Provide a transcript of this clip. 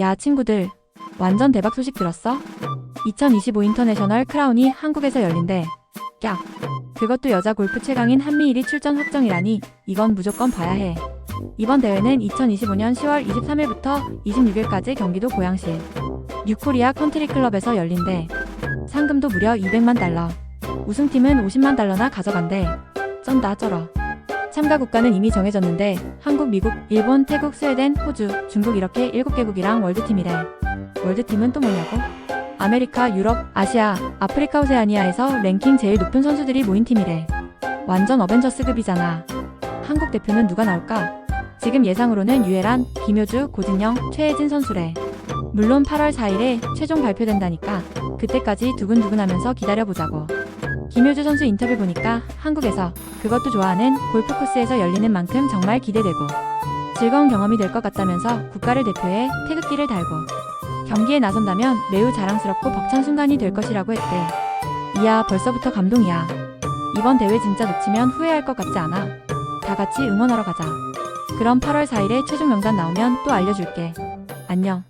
야, 친구들. 완전 대박 소식 들었어? 2025 인터내셔널 크라운이 한국에서 열린대. 깍. 그것도 여자 골프 최강인 한미일이 출전 확정이라니 이건 무조건 봐야 해. 이번 대회는 2025년 10월 23일부터 26일까지 경기도 고양시 뉴코리아 컨트리 클럽에서 열린대. 상금도 무려 200만 달러. 우승팀은 50만 달러나 가져간대. 쩐다 쩔어. 참가 국가는 이미 정해졌는데 미국, 일본, 태국, 스웨덴, 호주, 중국 이렇게 7개국이랑 월드팀이래. 월드팀은 또 뭐냐고? 아메리카, 유럽, 아시아, 아프리카, 오세아니아에서 랭킹 제일 높은 선수들이 모인 팀이래. 완전 어벤져스급이잖아. 한국 대표는 누가 나올까? 지금 예상으로는 유혜란, 김효주, 고진영, 최혜진 선수래. 물론 8월 4일에 최종 발표된다니까 그때까지 두근두근하면서 기다려보자고. 김효주 선수 인터뷰 보니까 한국에서 그것도 좋아하는 골프 코스에서 열리는 만큼 정말 기대되고 즐거운 경험이 될 것 같다면서 국가를 대표해 태극기를 달고 경기에 나선다면 매우 자랑스럽고 벅찬 순간이 될 것이라고 했대. 이야 벌써부터 감동이야. 이번 대회 진짜 놓치면 후회할 것 같지 않아? 다 같이 응원하러 가자. 그럼 8월 4일에 최종 명단 나오면 또 알려줄게. 안녕.